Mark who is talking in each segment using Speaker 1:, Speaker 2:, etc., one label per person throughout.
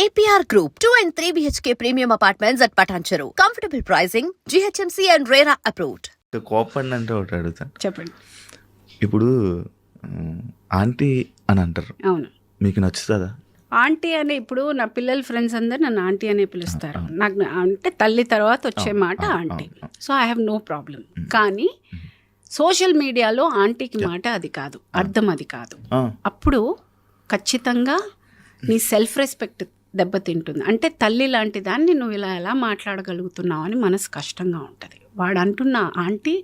Speaker 1: APR group two and three BHK premium apartments at Patancheru comfortable pricing GHMC and RERA approved
Speaker 2: కోపండి అంటే ఒకటి అడుగుతా
Speaker 3: చెప్పండి
Speaker 2: ఇప్పుడు aunty అని అంటారు
Speaker 3: అవును
Speaker 2: మీకు నచ్చుతుందా
Speaker 3: ఆంటీ అనే ఇప్పుడు నా పిల్లల ఫ్రెండ్స్ అందరు నన్ను ఆంటీ అనే పిలుస్తారు నాకు అంటే తల్లి తర్వాత వచ్చే మాట aunty so I have no problem కానీ సోషల్ మీడియాలో ఆంటీకి మాట అది కాదు అర్థం అది కాదు అప్పుడు ఖచ్చితంగా నీ సెల్ఫ్ రెస్పెక్ట్ దెబ్బతింటుంది అంటే తల్లి లాంటి దాన్ని నువ్వు ఇలా ఎలా మాట్లాడగలుగుతున్నావు అని మనసు కష్టంగా ఉంటుంది వాడు అంటున్న ఆంటీ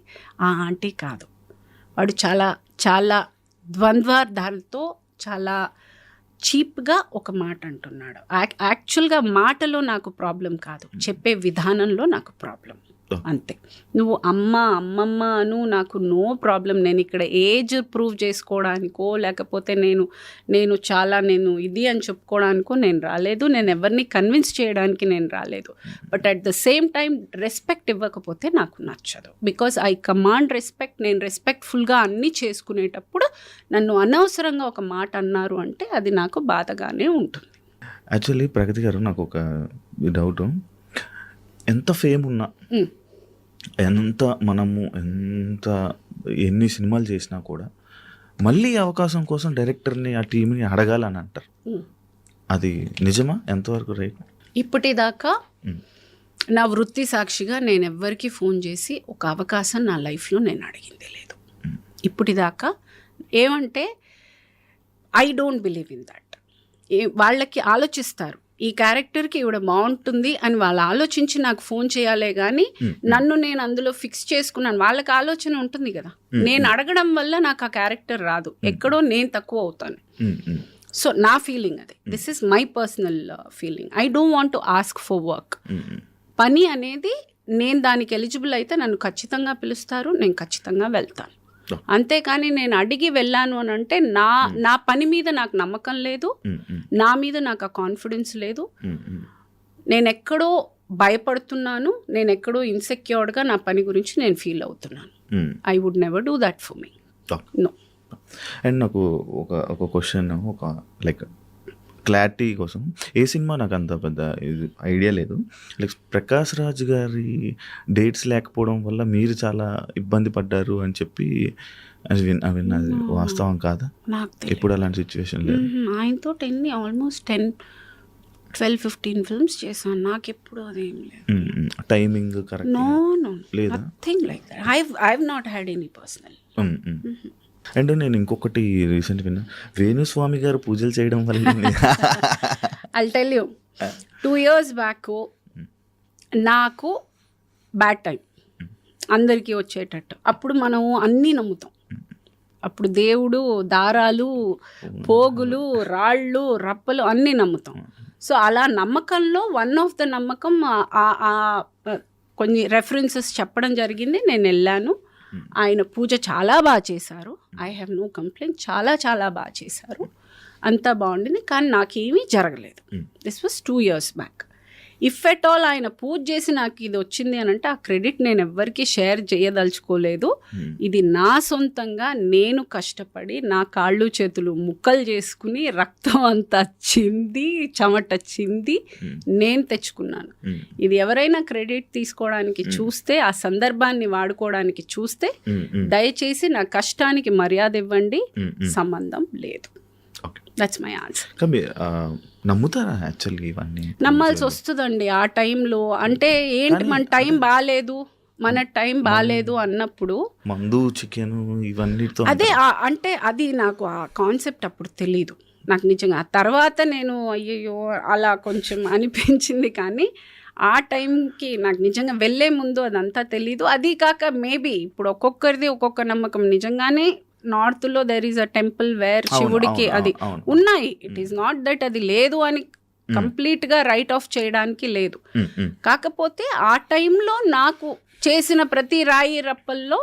Speaker 3: ఆ ఆంటీ కాదు వాడు చాలా చాలా ద్వంద్వార్థాలతో చాలా చీప్గా ఒక మాట అంటున్నాడు యాక్చువల్గా మాటలో నాకు ప్రాబ్లం కాదు చెప్పే విధానంలో నాకు ప్రాబ్లం అంతే నువ్వు అమ్మ అమ్మమ్మ అను నాకు నో ప్రాబ్లం నేను ఇక్కడ ఏజ్ ప్రూవ్ చేసుకోవడానికో లేకపోతే నేను నేను చాలా నేను ఇది అని చెప్పుకోవడానికో నేను రాలేదు నేను ఎవరిని కన్విన్స్ చేయడానికి నేను రాలేదు but at the same time respect ఇవ్వకపోతే నాకు నచ్చదు బికాస్ ఐ కమాండ్ రెస్పెక్ట్ నేను రెస్పెక్ట్ఫుల్గా అన్నీ చేసుకునేటప్పుడు నన్ను అనవసరంగా ఒక మాట అన్నారు అంటే అది నాకు బాధగానే ఉంటుంది
Speaker 2: యాక్చువల్లీ ప్రగతి గారు నాకు ఒక డౌట్ ఎంత ఫేమ్ ఉన్నా ఎంత మనము ఎంత ఎన్ని సినిమాలు చేసినా కూడా మళ్ళీ అవకాశం కోసం డైరెక్టర్ని ఆ టీంని అడగాలని అంటారు అది నిజమా ఎంతవరకు రైట్
Speaker 3: ఇప్పటిదాకా నా వృత్తి సాక్షిగా నేను ఎవ్వరికీ ఫోన్ చేసి ఒక అవకాశం నా లైఫ్లో నేను అడిగింది లేదు ఇప్పటిదాకా ఏమంటే I don't believe in that వాళ్ళకి ఆలోచిస్తారు ఈ క్యారెక్టర్కి ఇవిడ బాగుంటుంది అని వాళ్ళు ఆలోచించి నాకు ఫోన్ చేయాలే కానీ నన్ను నేను అందులో ఫిక్స్ చేసుకున్నాను వాళ్ళకి ఆలోచన ఉంటుంది కదా నేను అడగడం వల్ల నాకు ఆ క్యారెక్టర్ రాదు ఎక్కడో నేను తక్కువ అవుతాను సో నా ఫీలింగ్ అది this is my personal feeling I don't want to ask for work పని అనేది నేను దానికి ఎలిజిబుల్ అయితే నన్ను ఖచ్చితంగా పిలుస్తారు నేను ఖచ్చితంగా వెళ్తాను అంతేకాని నేను అడిగి వెళ్ళాను అని అంటే నా hmm. నా పని మీద నాకు నమ్మకం లేదు hmm, hmm. నా మీద నాకు ఆ కాన్ఫిడెన్స్ లేదు నేను ఎక్కడో భయపడుతున్నాను నేను ఎక్కడో ఇన్సెక్యూర్డ్గా నా పని గురించి నేను ఫీల్ అవుతున్నాను I would never do that for me no
Speaker 2: and నాకు ఒక ఒక క్వశ్చన్ ఒక లైక్ క్లారిటీ కోసం ఏ సినిమా నాకు అంత పెద్ద ఐడియా లేదు లైక్ ప్రకాష్ రాజ్ గారి డేట్స్ లేకపోవడం వల్ల మీరు చాలా ఇబ్బంది పడ్డారు అని చెప్పి విన్ అవి విన్నది వాస్తవం కాదా ఎప్పుడు అలాంటి సిచ్యువేషన్
Speaker 3: ఆయనతో ten almost ten twelve fifteen films చేశాను నాకు ఎప్పుడు అదేం లేదు
Speaker 2: టైమింగ్ కరెక్ట్
Speaker 3: నో నో
Speaker 2: లేదు
Speaker 3: like I not had any personal
Speaker 2: and నేను ఇంకొకటి రీసెంట్ విన్నా వేణుస్వామి గారు పూజలు చేయడం వల్ల
Speaker 3: I you two years back నాకు బ్యాడ్ టైం అందరికీ వచ్చేటట్టు అప్పుడు మనం అన్నీ నమ్ముతాం అప్పుడు దేవుడు దారాలు పోగులు రాళ్ళు రప్పలు అన్నీ నమ్ముతాం సో అలా నమ్మకంలో వన్ ఆఫ్ ద నమ్మకం కొన్ని రెఫరెన్సెస్ చెప్పడం జరిగింది నేను వెళ్ళాను Hmm. ఆయన పూజ చాలా బాగా చేశారు ఐ హ్యావ్ నో కంప్లైంట్ చాలా చాలా బాగా చేశారు అంతా బాగుండింది కానీ నాకేమీ జరగలేదు this was two years back if at all ఆయన పూజ చేసి నాకు ఇది వచ్చింది అని అంటే ఆ క్రెడిట్ నేను ఎవ్వరికీ షేర్ చేయదలుచుకోలేదు hmm. ఇది నా సొంతంగా నేను కష్టపడి నా కాళ్ళు చేతులు ముక్కలు చేసుకుని రక్తం అంతా చింది చెమట చింది hmm. నేను తెచ్చుకున్నాను hmm. ఇది ఎవరైనా క్రెడిట్ తీసుకోవడానికి చూస్తే ఆ సందర్భాన్ని వాడుకోవడానికి చూస్తే దయచేసి నా కష్టానికి మర్యాద ఇవ్వండి సంబంధం లేదు దట్స్ మై ఆన్సర్
Speaker 2: నమ్ముతారా యాక్చువల్లీ ఇవన్నీ
Speaker 3: నమ్మాల్సి వస్తుందండి ఆ టైంలో అంటే ఏంటి మన టైం బాగాలేదు మన టైం బాగాలేదు అన్నప్పుడు
Speaker 2: మందు చికెన్ ఇవన్నీ
Speaker 3: అదే అంటే అది నాకు ఆ కాన్సెప్ట్ అప్పుడు తెలీదు నాకు నిజంగా తర్వాత నేను అయ్యయ్యో అలా కొంచెం అనిపించింది కానీ ఆ టైంకి నాకు నిజంగా వెళ్ళే ముందు అదంతా తెలీదు అది కాక మేబీ ఇప్పుడు ఒక్కొక్కరిది ఒక్కొక్క నమ్మకం నిజంగానే నార్త్ లో there is a temple where శివుడికి అది ఉన్నాయి ఇట్ ఈస్ నాట్ దట్ అది లేదు అని కంప్లీట్ hmm. గా రైట్ ఆఫ్ చేయడానికి లేదు
Speaker 2: hmm, hmm.
Speaker 3: కాకపోతే ఆ టైంలో నాకు చేసిన ప్రతి రాయి రప్పల్లో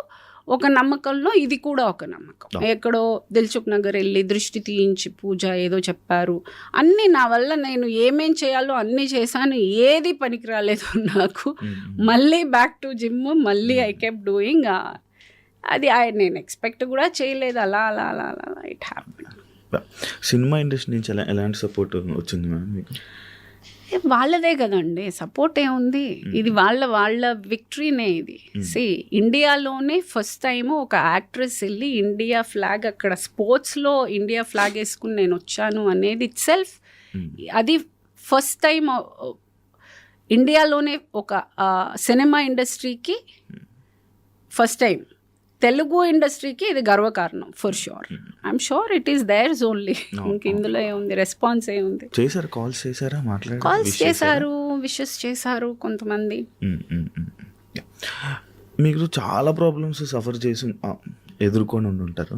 Speaker 3: ఒక నమ్మకంలో ఇది కూడా ఒక నమ్మకం ఎక్కడో దిల్చుక్ నగర్ వెళ్ళి దృష్టి తీయించి పూజ ఏదో చెప్పారు అన్నీ నా వల్ల నేను ఏమేం చేయాలో అన్నీ చేశాను ఏది పనికి రాలేదు నాకు మళ్ళీ బ్యాక్ టు జిమ్ మళ్ళీ ఐ కెప్ డూయింగ్ అది నేను ఎక్స్పెక్ట్ కూడా చేయలేదు అలా అలా అలా అలా ఇట్ హ్యాపీ
Speaker 2: సినిమా ఇండస్ట్రీ నుంచి ఎలా ఎలాంటి సపోర్ట్ వచ్చింది మ్యామ్ మీకు
Speaker 3: వాళ్ళదే కదండి సపోర్ట్ ఏముంది hmm. ఇది వాళ్ళ వాళ్ళ విక్టరీనే ఇది సి ఇండియాలోనే ఫస్ట్ టైం ఒక యాక్ట్రెస్ వెళ్ళి ఇండియా ఫ్లాగ్ అక్కడ స్పోర్ట్స్లో ఇండియా ఫ్లాగ్ వేసుకుని నేను వచ్చాను అనేది ఇట్ సెల్ఫ్ hmm. అది ఫస్ట్ టైం ఇండియాలోనే ఒక సినిమా ఇండస్ట్రీకి ఫస్ట్ టైం తెలుగు ఇండస్ట్రీకి ఇది గర్వకారణం for sure I'm sure it is there's only ఇందులో ఏముంది రెస్పాన్స్ ఏముంది
Speaker 2: చేశారు కాల్స్ చేశారా మాట్లాడారు
Speaker 3: కాల్స్ చేశారు విషెస్ చేశారు కొంతమంది hmm, hmm, hmm,
Speaker 2: మీకు చాలా ప్రాబ్లమ్స్ సఫర్ చేసి ఎదుర్కొని ఉంటారు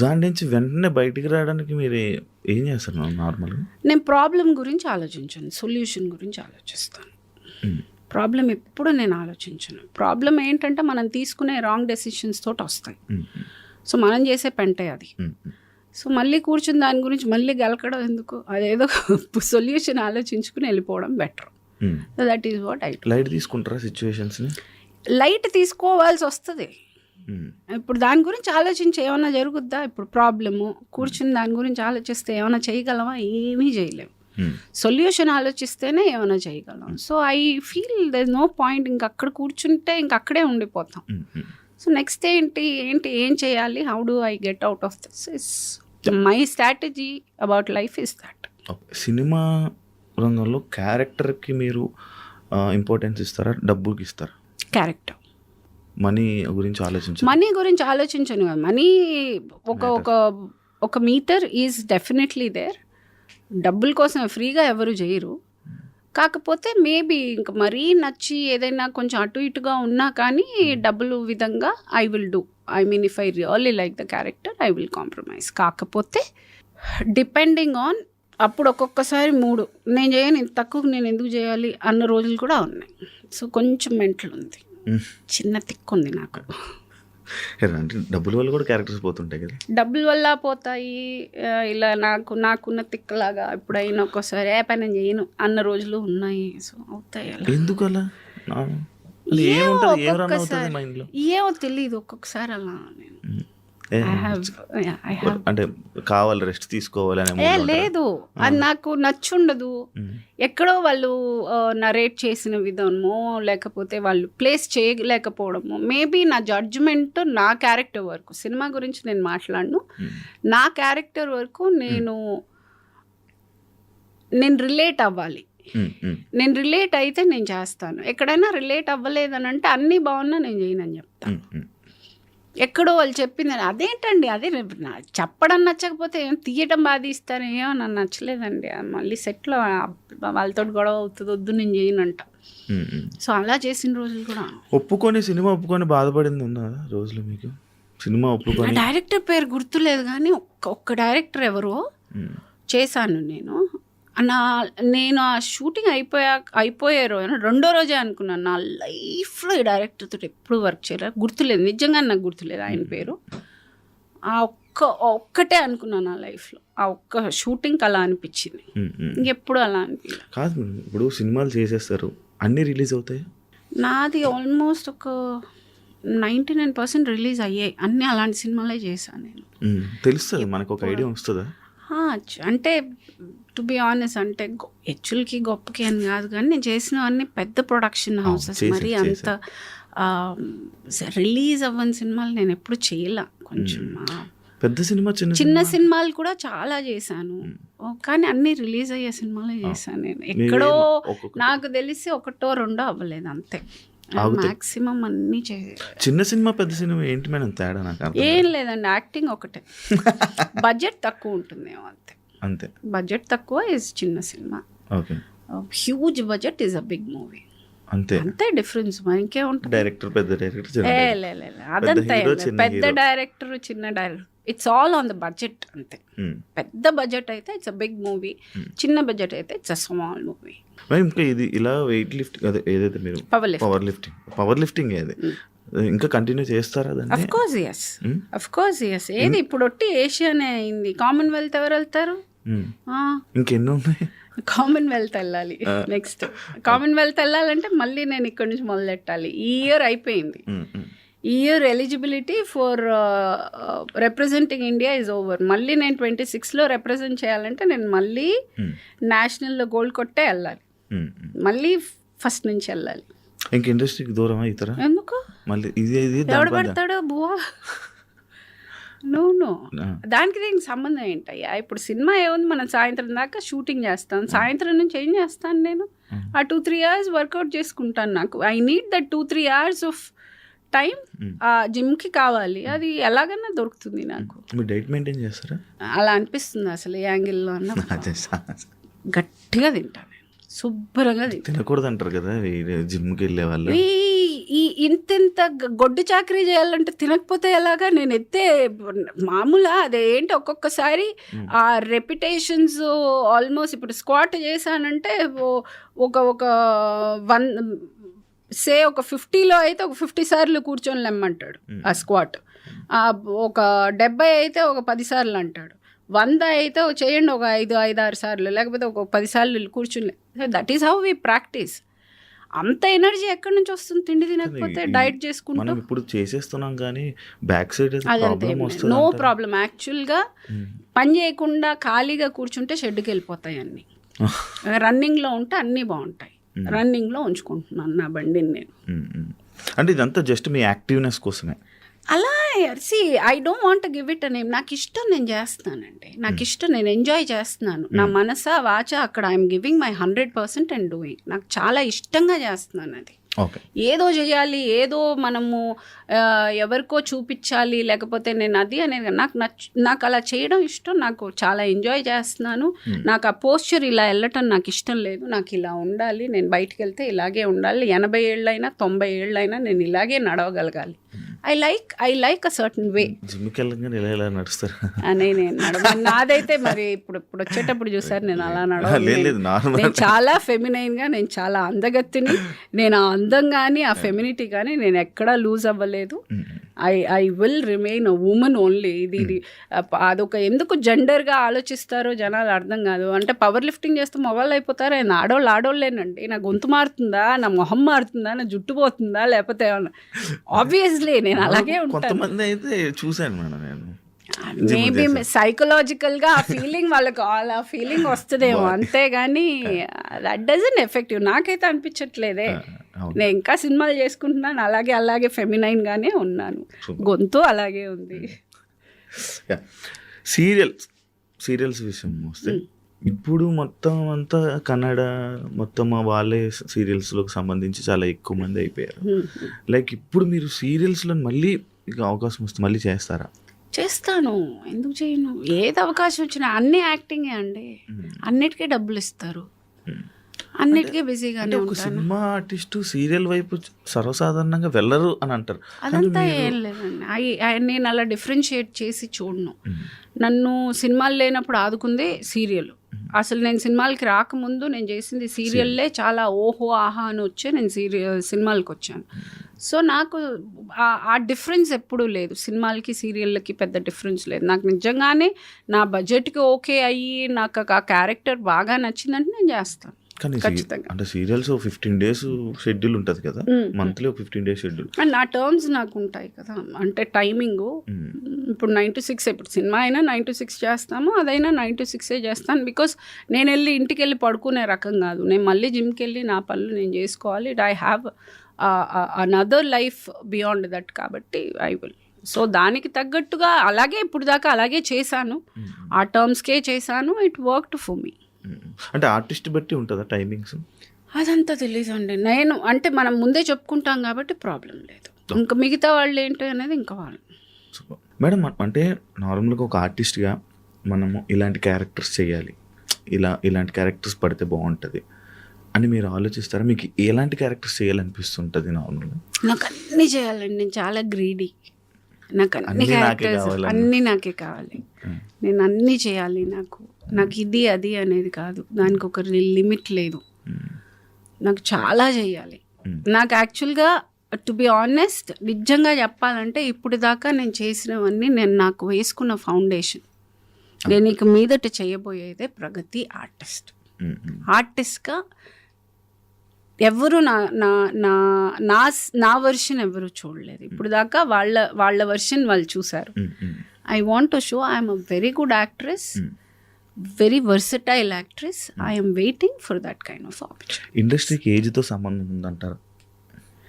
Speaker 2: దాని నుంచి వెంటనే బయటికి రావడానికి మీరు ఏం చేస్తారు నార్మల్గా
Speaker 3: నేను ప్రాబ్లం గురించి ఆలోచించాను సొల్యూషన్ గురించి ఆలోచిస్తాను ప్రాబ్లం ఎప్పుడు నేను ఆలోచించను ప్రాబ్లం ఏంటంటే మనం తీసుకునే రాంగ్ డెసిషన్స్ తోటి వస్తాయి సో మనం చేసే పెంటే అది సో మళ్ళీ కూర్చుని దాని గురించి మళ్ళీ గలకడం ఎందుకు అదేదో సొల్యూషన్ ఆలోచించుకుని వెళ్ళిపోవడం better that is what I
Speaker 2: light తీసుకుంటారా సిచ్యువేషన్స్
Speaker 3: లైట్ తీసుకోవాల్సి వస్తుంది ఇప్పుడు దాని గురించి ఆలోచించి ఏమైనా జరుగుద్దా ఇప్పుడు ప్రాబ్లము కూర్చుని దాని గురించి ఆలోచిస్తే ఏమైనా చేయగలమా ఏమీ చేయలేము సొల్యూషన్ hmm. ఆలోచిస్తేనే ఏమైనా చేయగలం so I feel there's no point ఇంక అక్కడ కూర్చుంటే ఇంక అక్కడే ఉండిపోతాం సో hmm, నెక్స్ట్ hmm. ఏంటి ఏంటి ఏం చేయాలి how do I get out of this is my strategy about life is that
Speaker 2: cinema రంగంలో క్యారెక్టర్కి మీరు ఇంపార్టెన్స్ ఇస్తారా డబ్బుకి ఇస్తారా
Speaker 3: క్యారెక్టర్
Speaker 2: మనీ గురించి ఆలోచించు
Speaker 3: మనీ గురించి ఆలోచించను మనీ ఒక ఒక ఒక మీటర్ ఈజ్ డెఫినెట్లీ దేర్ డబ్బుల కోసం ఫ్రీగా ఎవరు చేయరు కాకపోతే మేబీ ఇంక మరీ నచ్చి ఏదైనా కొంచెం అటు ఇటుగా ఉన్నా కానీ డబ్బులు విధంగా I will do I mean if I really like the character I will compromise కాకపోతే డిపెండింగ్ ఆన్ అప్పుడు ఒక్కొక్కసారి మూడు నేను చేయను ఇంత తక్కువ నేను ఎందుకు చేయాలి అన్న రోజులు కూడా ఉన్నాయి సో కొంచెం మెంటల్ ఉంది చిన్న తిక్కు ఉంది నాకు
Speaker 2: డబ్బుల వల్ల కూడా క్యారెక్టర్స్ పోతుంటాయి కదా
Speaker 3: డబ్బుల వల్ల పోతాయి ఇలా నాకు నాకున్న తిక్కలాగా ఎప్పుడైనా ఒక్కోసారి ఏ పని చేయను అన్న రోజులు ఉన్నాయి సో అవుతాయి
Speaker 2: ఎందుకు అలా
Speaker 3: ఏమో
Speaker 2: తెలీదు
Speaker 3: ఒక్కొక్కసారి అలా నేను
Speaker 2: అంటే కావాలి రెస్ట్ తీసుకోవాలని
Speaker 3: లేదు అది నాకు నచ్చుండదు ఎక్కడో వాళ్ళు నరేట్ చేసిన విధము లేకపోతే వాళ్ళు ప్లేస్ చేయలేకపోవడము మేబీ నా జడ్జ్మెంట్ నా క్యారెక్టర్ వరకు సినిమా గురించి నేను మాట్లాడను నా క్యారెక్టర్ వరకు నేను నేను రిలేట్ అవ్వాలి నేను రిలేట్ అయితే నేను చేస్తాను ఎక్కడైనా రిలేట్ అవ్వలేదనంటే అన్నీ బాగున్నా నేను చేయనని చెప్తాను ఎక్కడో వాళ్ళు చెప్పిందని అదేంటండి అదే చెప్పడం నచ్చకపోతే ఏం తీయటం బాధిస్తారు ఏమో నాకు నచ్చలేదండి మళ్ళీ సెట్లో వాళ్ళతో గొడవ అవుతుంది వద్దు నేను చేయనంట సో అలా చేసిన రోజులు కూడా
Speaker 2: ఒప్పుకొని సినిమా ఒప్పుకొని బాధపడింది ఉన్నా రోజులు మీకు సినిమా ఒప్పుకొని
Speaker 3: డైరెక్టర్ పేరు గుర్తులేదు కానీ ఒక్క డైరెక్టర్ ఎవరో చేశాను నేను నా నేను ఆ షూటింగ్ అయిపోయాక అయిపోయే రోజు రెండో రోజే అనుకున్నాను నా లైఫ్లో ఈ డైరెక్టర్తో ఎప్పుడు వర్క్ చేయలేదు గుర్తులేదు నిజంగా నాకు గుర్తులేదు ఆయన పేరు ఆ ఒక్క ఒక్కటే అనుకున్నాను నా లైఫ్లో ఆ ఒక్క షూటింగ్కి అలా అనిపించింది ఇంకెప్పుడు అలా అనిపించింది
Speaker 2: కాదు ఇప్పుడు సినిమాలు చేసేస్తారు అన్నీ రిలీజ్ అవుతాయి
Speaker 3: నాది ఆల్మోస్ట్ ఒక నైంటీ నైన్ పర్సెంట్ రిలీజ్ అయ్యాయి అన్నీ అలాంటి సినిమాలే చేశాను నేను
Speaker 2: తెలుస్తుంది మనకు ఒక ఐడియా వస్తుందా
Speaker 3: అంటే టు బి ఆనెస్ట్ అంటే హెచ్చులకి గొప్పకి అని కాదు కానీ నేను చేసినవన్నీ పెద్ద ప్రొడక్షన్ హౌసెస్ మరి అంత రిలీజ్ అవ్వని సినిమాలు నేను ఎప్పుడు చేయలే కొంచెం
Speaker 2: పెద్ద సినిమా చిన్న
Speaker 3: చిన్న సినిమాలు కూడా చాలా చేశాను కానీ అన్ని రిలీజ్ అయ్యే సినిమాలే చేశాను నేను ఎక్కడో నాకు తెలిసి ఒకటో రెండో అవ్వలేదు అంతే మాక్సిమం అన్ని
Speaker 2: చిన్న సినిమా పెద్ద సినిమా ఏంటి మేడం తేడా నాకు
Speaker 3: ఏం లేదండి యాక్టింగ్ ఒకటే బడ్జెట్ తక్కువ ఉంటుంది అంతే
Speaker 2: అంతే
Speaker 3: బడ్జెట్ తక్కువ ఇస్ చిన్న cinema
Speaker 2: okay
Speaker 3: huge budget is a big movie
Speaker 2: అంతే
Speaker 3: అంతే డిఫరెన్స్ ఇంకే ఉంటుంది
Speaker 2: డైరెక్టర్ పెద్ద డైరెక్టర్
Speaker 3: అదంతా పెద్ద డైరెక్టర్ చిన్న director it's all on the budget అంతే
Speaker 2: hmm.
Speaker 3: పెద్ద బడ్జెట్ అయితే ఇట్స్ అ బిగ్ మూవీ చిన్న బడ్జెట్ అయితే ఇట్స్ అ స్మాల్ మూవీ
Speaker 2: ఇంకా ఇది ఇలా వెయిట్ లిఫ్ట్ అదే ఏదైతే మీరు
Speaker 3: power
Speaker 2: power lifting power lifting ఏది ఇంకా కంటిన్యూ చేస్తారా of
Speaker 3: course yes of course yes ఏది ఇప్పుడు ఒట్టి ఏషియానే అయింది కామన్వెల్త్ ఎవరు వెళ్తారు కామన్వెల్త్ వెళ్ళాలి నెక్స్ట్ కామన్వెల్త్ వెళ్ళాలంటే మళ్ళీ నేను ఇక్కడ నుంచి మొదలెట్టాలి ఈ ఇయర్ అయిపోయింది ఈ year eligibility for representing India is over మళ్ళీ నేను ట్వంటీ సిక్స్లో రిప్రజెంట్ చేయాలంటే నేను మళ్ళీ నేషనల్లో గోల్డ్ కొట్టే వెళ్ళాలి మళ్ళీ ఫస్ట్ నుంచి వెళ్ళాలి
Speaker 2: ఇంక ఇండస్ట్రీకి దూరం అవుతారా
Speaker 3: ఎందుకు
Speaker 2: మళ్ళీ ఇది
Speaker 3: ఎవడ పడతాడు బువా నో నో దానికి దీనికి సంబంధం ఏంటయ్యా ఇప్పుడు సినిమా ఏముంది మనం సాయంత్రం దాకా షూటింగ్ చేస్తాం సాయంత్రం నుంచి ఏం చేస్తాను నేను ఆ టూ త్రీ అవర్స్ వర్కౌట్ చేసుకుంటాను నాకు I need that two three hours of time ఆ జిమ్కి కావాలి అది ఎలాగన్నా దొరుకుతుంది నాకు
Speaker 2: డైట్ మెయింటైన్ చేస్తారా
Speaker 3: అలా అనిపిస్తుంది అసలు యాంగిల్లో అన్న గట్టిగా తింటాను శుభ్రంగా
Speaker 2: తినకూడదు అంటారు కదా జిమ్కి వెళ్ళే వాళ్ళు
Speaker 3: ఈ ఇంతింత గొడ్డు చాకరీ చేయాలంటే తినకపోతే ఎలాగా నేను ఎత్తే మామూలా అదేంటి ఒక్కొక్కసారి ఆ రెప్యుటేషన్స్ ఆల్మోస్ట్ ఇప్పుడు స్క్వాట్ చేశానంటే ఒక ఒక వన్ సే ఒక ఫిఫ్టీలో అయితే ఒక ఫిఫ్టీ సార్లు కూర్చొని లెమ్మంటాడు ఆ స్క్వాట్ ఒక డెబ్బై అయితే ఒక పది సార్లు అంటాడు వంద అయితే చేయండి ఒక ఐదు ఐదు ఆరు సార్లు లేకపోతే ఒక పది సార్లు కూర్చుని so that is how we practice అంత ఎనర్జీ ఎక్కడి నుంచి వస్తుంది తిండి తినకపోతే డైట్ చేసుకుంటాం
Speaker 2: ఇప్పుడు చేసేస్తున్నాం కానీ బ్యాక్ సైడ్
Speaker 3: నో ప్రాబ్లం యాక్చువల్గా పని చేయకుండా ఖాళీగా కూర్చుంటే షెడ్కి వెళ్ళిపోతాయి అన్ని రన్నింగ్లో ఉంటే అన్నీ బాగుంటాయి రన్నింగ్లో hmm. ఉంచుకుంటున్నాను నా బండిని నేను
Speaker 2: hmm, hmm. అంటే ఇదంతా జస్ట్ మీ యాక్టివ్నెస్ కోసమే
Speaker 3: అలా see I don't want give it name నాకు ఇష్టం నేను చేస్తున్నానండి నాకు hmm. ఇష్టం నేను ఎంజాయ్ చేస్తున్నాను నా hmm. మనస వాచ అక్కడ I'm giving my hundred percent and doing నాకు చాలా ఇష్టంగా చేస్తున్నాను అది ఏదో చేయాలి ఏదో మనము ఎవరికో చూపించాలి లేకపోతే నేను అది అనేది నాకు నాకు అలా చేయడం ఇష్టం నాకు చాలా ఎంజాయ్ చేస్తున్నాను hmm. నాకు ఆ పోస్చర్ ఇలా వెళ్ళటం నాకు ఇష్టం లేదు నాకు ఇలా ఉండాలి నేను బయటకు వెళ్తే ఇలాగే ఉండాలి ఎనభై ఏళ్ళైనా తొంభై ఏళ్ళైనా నేను ఇలాగే నడవగలగాలి I like I like a certain way నేను నడవ నాదైతే మరి ఇప్పుడు ఇప్పుడు వచ్చేటప్పుడు చూసారు నేను అలా
Speaker 2: నడవలేదు
Speaker 3: నేను చాలా ఫెమినైన్ గా నేను చాలా అందగత్తిని నేను ఆ అందం ఆ ఫెమినిటీ కానీ నేను ఎక్కడా లూజ్ అవ్వలేదు mm-hmm. I I will remain a women only ఇది ఇది hmm. అదొక ఎందుకు జెండర్గా ఆలోచిస్తారో జనాలు అర్థం కాదు అంటే పవర్ లిఫ్టింగ్ చేస్తే మొబైల్ అయిపోతారు ఆయన ఆడోళ్ళు ఆడోళ్ళేనండి నా గొంతు మారుతుందా నా మొహం మారుతుందా నా జుట్టు పోతుందా లేకపోతే ఆబ్వియస్లీ నేను అలాగే ఉంటాను
Speaker 2: అయితే చూశాను మేడం నేను
Speaker 3: మేబీ సైకలాజికల్ గా ఆ ఫీలింగ్ వాళ్ళకి ఆ ఫీలింగ్ వస్తుందేమో అంతేగాని దట్ డజన్ ఎఫెక్టివ్ నాకైతే అనిపించట్లేదే నేను ఇంకా సినిమాలు చేసుకుంటున్నాను అలాగే అలాగే ఫెమినైన్ గానే ఉన్నాను గొంతు అలాగే ఉంది
Speaker 2: సీరియల్స్ hmm. సీరియల్స్ విషయం వస్తే hmm. ఇప్పుడు మొత్తం అంతా కన్నడ మొత్తం వాళ్ళే సీరియల్స్లోకి సంబంధించి చాలా ఎక్కువ మంది అయిపోయారు లైక్ hmm, ఇప్పుడు మీరు సీరియల్స్లో మళ్ళీ అవకాశం వస్తే మళ్ళీ చేస్తారా
Speaker 3: చేస్తాను ఎందుకు చేయను ఏది అవకాశం వచ్చినా అన్ని యాక్టింగే అండి అన్నిటికీ డబ్బులు ఇస్తారు అన్నిటికీ బిజీగానే
Speaker 2: ఒక సినిమా ఆర్టిస్ట్ సీరియల్ వైపు సర్వసాధారణంగా వెళ్ళరు అని అంటారు
Speaker 3: అదంతా ఏం లేదండి నేను అలా డిఫరెన్షియేట్ చేసి చూడను నన్ను సినిమాలు లేనప్పుడు ఆదుకుంది సీరియల్ అసలు నేను సినిమాలకి రాకముందు నేను చేసింది సీరియల్లే చాలా ఓహో ఆహా అని వచ్చి నేను సీరియల్ సినిమాలకు వచ్చాను సో నాకు ఆ డిఫరెన్స్ ఎప్పుడూ లేదు సినిమాలకి సీరియళ్ళకి పెద్ద డిఫరెన్స్ లేదు నాకు నిజంగానే నా బడ్జెట్కి ఓకే అయ్యి నాకు ఆ క్యారెక్టర్ బాగా నచ్చిందంటే నేను చేస్తాను
Speaker 2: అంటే సీరియల్స్ ఫిఫ్టీన్ డేస్ షెడ్యూల్ ఉంటుంది కదా monthly fifteen days schedule
Speaker 3: and నా టర్మ్స్ నాకు ఉంటాయి కదా అంటే టైమింగ్ ఇప్పుడు నైన్ టు సిక్స్ ఇప్పుడు సినిమా అయినా నైన్ టు సిక్స్ చేస్తాము అదైనా నైన్ టు సిక్సే చేస్తాను బికాస్ నేను వెళ్ళి ఇంటికి వెళ్ళి పడుకునే రకం కాదు నేను మళ్ళీ జిమ్కి వెళ్ళి నా పనులు నేను చేసుకోవాలి I have another life beyond that కాబట్టి ఐ విల్ సో దానికి తగ్గట్టుగా అలాగే ఇప్పుడు దాకా అలాగే చేశాను ఆ టర్మ్స్కే చేశాను ఇట్ వర్క్డ్ ఫర్ మీ
Speaker 2: అంటే ఆర్టిస్ట్ బట్టి ఉంటుందా టైమింగ్స్
Speaker 3: అదంతా తెలీదు అండి నేను అంటే మనం ముందే చెప్పుకుంటాం కాబట్టి ప్రాబ్లం లేదు ఇంకా మిగతా వాళ్ళు ఏంటి అనేది ఇంకా వాళ్ళు
Speaker 2: మేడం అంటే నార్మల్గా ఒక ఆర్టిస్ట్గా మనము ఇలాంటి క్యారెక్టర్స్ చేయాలి ఇలా ఇలాంటి క్యారెక్టర్స్ పడితే బాగుంటుంది అని మీరు ఆలోచిస్తారా మీకు ఎలాంటి క్యారెక్టర్స్ చేయాలనిపిస్తుంటుంది
Speaker 3: నాకు అన్ని చేయాలండి నేను చాలా గ్రీడీ నాకు అన్ని క్యారెక్టర్స్ అన్నీ నాకే కావాలి నేను అన్ని చేయాలి నాకు నాకు ఇది అది అనేది కాదు దానికి ఒక లిమిట్ లేదు నాకు చాలా చేయాలి నాకు యాక్చువల్గా టు బి ఆనెస్ట్ నిజంగా చెప్పాలంటే ఇప్పుడు దాకా నేను చేసినవన్నీ నేను నాకు వేసుకున్న ఫౌండేషన్ నేను ఇక మీదట చేయబోయేదే ప్రగతి ఆర్టిస్ట్ ఆర్టిస్ట్గా ఎవరు నా నా నా నా నా వర్షన్ ఎవరు చూడలేదు ఇప్పుడు దాకా వాళ్ళ వాళ్ళ వర్షన్ వాళ్ళు
Speaker 2: చూశారు
Speaker 3: I want to show I'm a very good actress very versatile actress I'm waiting for that kind of opportunity
Speaker 2: ఇండస్ట్రీకి ఏజ్తో సంబంధం ఉందంటారు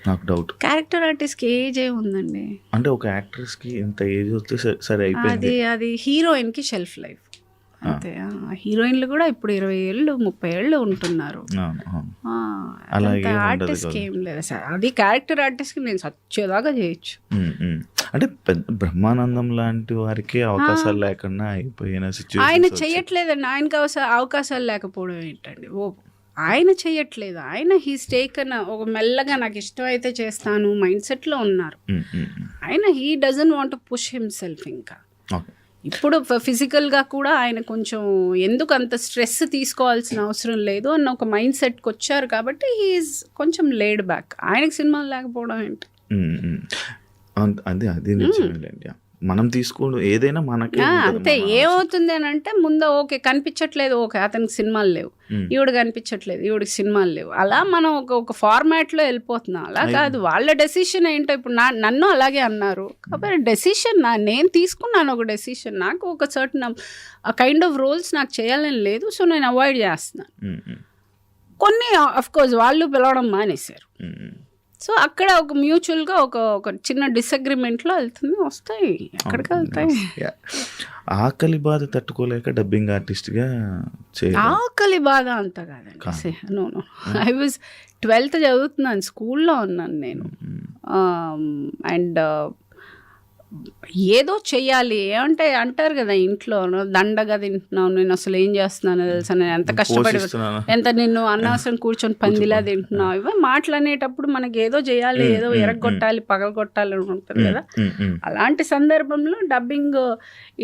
Speaker 2: నాకు డౌట్
Speaker 3: క్యారెక్టర్ ఆర్టిస్ట్కి ఏజ్ ఉందండి
Speaker 2: అంటే ఒక యాక్ట్రెస్కి ఇంత ఏజ్ వస్తే సరే అయిపోయింది
Speaker 3: అది అది కి షెల్ఫ్ లైఫ్ అంతే హీరోయిన్లు కూడా ఇప్పుడు ఇరవై ఏళ్ళు ముప్పై ఏళ్ళు ఉంటున్నారు
Speaker 2: ఆర్టిస్ట్
Speaker 3: ఏం లేదు సార్ అది క్యారెక్టర్ ఆర్టిస్ట్కి నేను సచ్చేదాకా చేయొచ్చు
Speaker 2: అంటే బ్రహ్మానందం లాంటి వారికి అవకాశాలు లేకుండా అయిపోయిన
Speaker 3: ఆయన చేయట్లేదండి ఆయనకి అవకాశాలు లేకపోవడం ఏంటండి ఓ ఆయన చేయట్లేదు ఆయన హీస్ స్టేకన్ ఒక మెల్లగా నాకు ఇష్టం అయితే చేస్తాను మైండ్ సెట్లో ఉన్నారు ఆయన he doesn't want push self ఇంకా ఇప్పుడు ఫిజికల్గా కూడా ఆయన కొంచెం ఎందుకు అంత స్ట్రెస్ తీసుకోవాల్సిన అవసరం లేదు అన్న ఒక మైండ్ సెట్కి వచ్చారు కాబట్టి హీఈస్ కొంచెం లేడ్ బ్యాక్ ఆయనకు సినిమాలు లేకపోవడం ఏంటి
Speaker 2: అంతే అది నిజమేలేండి మనం తీసుకోండి ఏదైనా మనకి
Speaker 3: అంతే ఏమవుతుంది అని అంటే ముందు ఓకే కనిపించట్లేదు ఓకే అతనికి సినిమాలు లేవు ఈవిడ కనిపించట్లేదు ఈవిడికి సినిమాలు లేవు అలా మనం ఒక ఒక ఫార్మాట్లో వెళ్ళిపోతున్నాం అలా కాదు వాళ్ళ డెసిషన్ ఏంటో ఇప్పుడు నా నన్ను అలాగే అన్నారు కాబట్టి డెసిషన్ నా నేను తీసుకున్నాను ఒక డెసిషన్ నాకు ఒక సర్టన్ కైండ్ ఆఫ్ రోల్స్ నాకు చేయాలని లేదు సో నేను అవాయిడ్ చేస్తున్నాను కొన్ని అఫ్కోర్స్ వాళ్ళు పిలవడం మానేశారు సో అక్కడ ఒక మ్యూచువల్గా ఒక ఒక చిన్న డిసగ్రిమెంట్లో వెళ్తుంది వస్తాయి ఎక్కడికి వెళ్తాయి
Speaker 2: ఆకలి బాధ తట్టుకోలేక డబ్బింగ్ ఆర్టిస్ట్గా
Speaker 3: ఆకలి బాధ అంత కాదండి నూనె ఐ వాజ్ ట్వెల్త్ చదువుతున్నాను స్కూల్లో ఉన్నాను నేను అండ్ mm-hmm. um, ఏదో చెయ్యాలి అంటే అంటారు కదా ఇంట్లో దండగా తింటున్నావు నేను అసలు ఏం చేస్తున్నాను తెలుసు నేను ఎంత కష్టపడి ఎంత నిన్ను అన్నవసరం కూర్చొని పందిలా తింటున్నావు ఇవి మాట్లాడేటప్పుడు మనకి ఏదో చేయాలి ఏదో ఎరగొట్టాలి పగలగొట్టాలి అని ఉంటుంది కదా అలాంటి సందర్భంలో డబ్బింగ్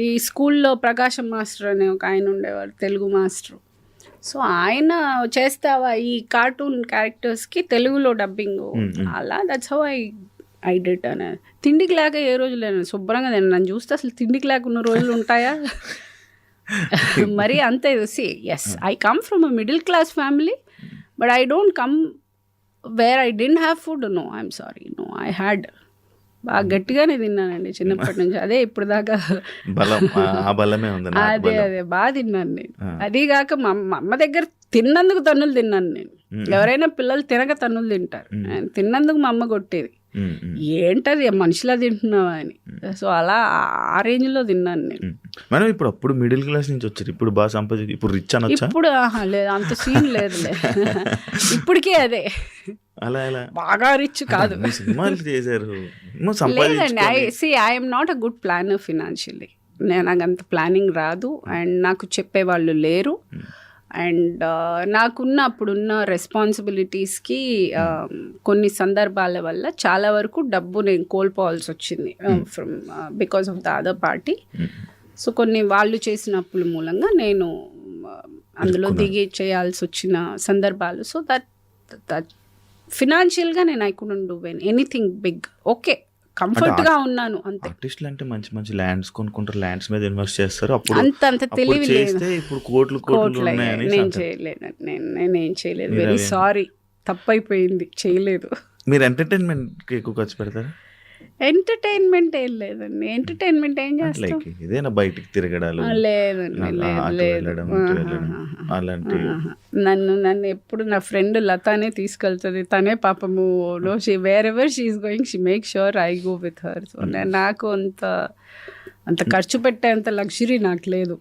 Speaker 3: ఈ స్కూల్లో ప్రకాశం మాస్టర్ అనే ఒక ఆయన ఉండేవారు తెలుగు మాస్టర్ సో ఆయన చేస్తావా ఈ కార్టూన్ క్యారెక్టర్స్కి తెలుగులో డబ్బింగ్ అలా దట్స్ హౌ ఐ డెట్ అనే తిండికి లేక ఏ రోజు లేను శుభ్రంగా నేను నన్ను చూస్తే అసలు తిండికి ఉన్న రోజులు ఉంటాయా మరి అంతే yes I come from a middle class family but I don't come where I didn't have food no I'm sorry no I had బాగా hmm. గట్టిగానే తిన్నానండి చిన్నప్పటి నుంచి అదే ఇప్పుడు దాకా అదే అదే బాగా తిన్నాను నేను అది కాక మా అమ్మ దగ్గర తిన్నందుకు తన్నులు తిన్నాను నేను hmm. ఎవరైనా పిల్లలు తినక తన్నులు తింటారు hmm. తిన్నందుకు మా అమ్మ కొట్టేది ఏంటది మనిషిలా తింటున్నావా అని సో అలా ఆ రేంజ్లో తిన్నాను నేను
Speaker 2: మేడం ఇప్పుడు అప్పుడు మిడిల్ క్లాస్ నుంచి వచ్చారు ఇప్పుడు బాగా సంపాది ఇప్పుడు రిచ్ అని
Speaker 3: ఇప్పుడు లేదు అంత సీన్ లేదులే ఇప్పటికే అదే
Speaker 2: అలా ఎలా
Speaker 3: బాగా రిచ్ కాదు
Speaker 2: సినిమాలు చేశారు
Speaker 3: లేదండి I'm not a good planner financially నాకు అంత ప్లానింగ్ రాదు అండ్ నాకు చెప్పేవాళ్ళు లేరు అండ్ నాకున్న అప్పుడున్న రెస్పాన్సిబిలిటీస్కి కొన్ని సందర్భాల వల్ల చాలా వరకు డబ్బు నేను కోల్పోవాల్సి వచ్చింది hmm. From because of the other party hmm. So కొన్ని వాళ్ళు చేసిన అప్పుల మూలంగా నేను అందులో దిగి చేయాల్సి వచ్చిన సందర్భాలు సో దట్ దట్ ఫినాన్షియల్గా నేను I couldn't do when anything big okay comfort గా ఉన్నాను అంతే
Speaker 2: ఆర్టిస్టులు అంటే మంచి మంచి ల్యాండ్స్ కొనుక్కుంటారు ల్యాండ్స్ మీద ఇన్వెస్ట్ చేస్తారు అప్పుడు
Speaker 3: అంత అంత తెలివి
Speaker 2: ఇప్పుడు కోట్లు కోట్లు ఉన్నాయని
Speaker 3: నేను చేయలేదు నేను ఏం చేయలేదు వెరీ సారీ తప్పైపోయింది చేయలేదు
Speaker 2: మీరు కి ఎక్కువ ఖర్చు పెడతారు
Speaker 3: ఎంటర్టైన్మెంట్ ఏం లేదండి ఎంటర్టైన్మెంట్ ఏం చేస్తాం
Speaker 2: ఏదైనా బయటికి తిరగడాలు
Speaker 3: లేదండి నన్ను నన్ను ఎప్పుడు నా ఫ్రెండ్ లతానే తీసుకెళ్తుంది తనే పాపము లో she wherever she's going she make sure I go with her so నాకు అంత అంత ఖర్చు పెట్టేంత లగ్జరీ నాకు లేదు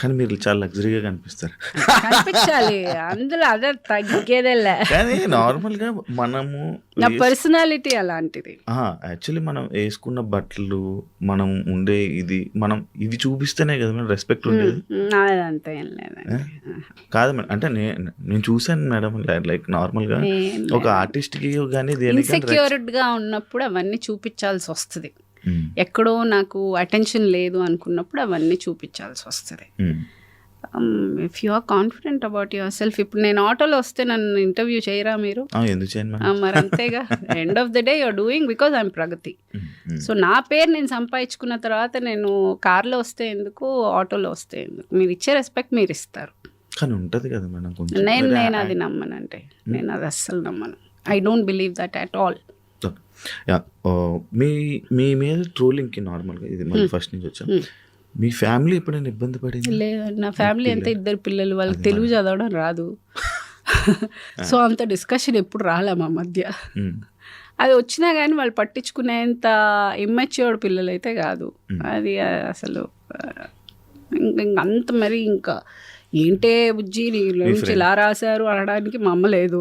Speaker 2: కానీ మీరు చాలా లగ్జరీగా కనిపిస్తారు
Speaker 3: అందులో అదే తగ్గేదేలే
Speaker 2: కానీ నార్మల్గా మనము
Speaker 3: నా పర్సనాలిటీ అలాంటిది
Speaker 2: యాక్చువల్లీ మనం వేసుకున్న బట్టలు మనం ఉండే ఇది మనం ఇది చూపిస్తేనే కదా మేడం రెస్పెక్ట్ ఉండేది కాదు మేడం అంటే నేను నేను చూసాను మేడం లైక్ నార్మల్ గా ఒక ఆర్టిస్ట్ కి కానీ దేనికి
Speaker 3: గా ఉన్నప్పుడు అవన్నీ చూపించాల్సి వస్తుంది
Speaker 2: Hmm.
Speaker 3: ఎక్కడో నాకు అటెన్షన్ లేదు అనుకున్నప్పుడు అవన్నీ చూపించాల్సి వస్తుంది if you are confident about yourself ఇప్పుడు నేను ఆటోలో వస్తే నన్ను ఇంటర్వ్యూ చేయరా మీరు మరి అంతేగా end of the day you're doing because I'm Pragathi so నా పేరు నేను సంపాదించుకున్న తర్వాత నేను కార్లో వస్తే ఎందుకు ఆటోలో వస్తే ఎందుకు మీరు ఇచ్చే రెస్పెక్ట్ మీరు ఇస్తారు
Speaker 2: కానీ ఉంటుంది కదా మేడం
Speaker 3: నేను నేను అది నమ్మను అంటే hmm. నేను అది అస్సలు నమ్మను I don't believe that at all
Speaker 2: yeah మీ మీ మీద ట్రోలింగ్కి నార్మల్గా ఇది మనం ఫస్ట్ నుంచి వచ్చాం మీ ఫ్యామిలీ ఎప్పుడైనా ఇబ్బంది పడింది
Speaker 3: లేదు నా ఫ్యామిలీ అంతా ఇద్దరు పిల్లలు వాళ్ళకి తెలుగు చదవడం రాదు సో అంత డిస్కషన్ ఎప్పుడు రాలే మా మధ్య అది వచ్చినా కానీ వాళ్ళు పట్టించుకునేంత ఇమ్మెచ్యూర్డ్ పిల్లలు అయితే కాదు అది అసలు అంత మరి ఇంకా ఏంటే బుజ్జి నీళ్ళ నుంచి ఇలా రాశారు అనడానికి మా అమ్మ లేదు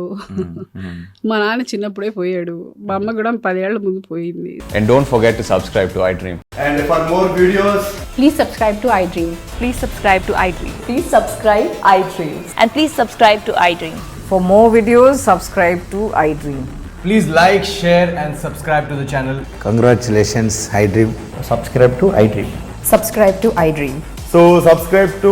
Speaker 3: మా నాన్న చిన్నప్పుడే పోయాడు మా అమ్మ కూడా పదేళ్ల ముందు పోయింది
Speaker 4: and don't forget to subscribe to
Speaker 5: iDream and for more videos
Speaker 3: please subscribe to iDream
Speaker 6: please subscribe to
Speaker 7: iDream please subscribe
Speaker 6: iDream and please subscribe
Speaker 7: to iDream for more videos
Speaker 5: subscribe to iDream please like share and
Speaker 8: subscribe to the channel congratulations
Speaker 7: iDream subscribe
Speaker 5: to iDream subscribe to
Speaker 9: iDream so subscribe to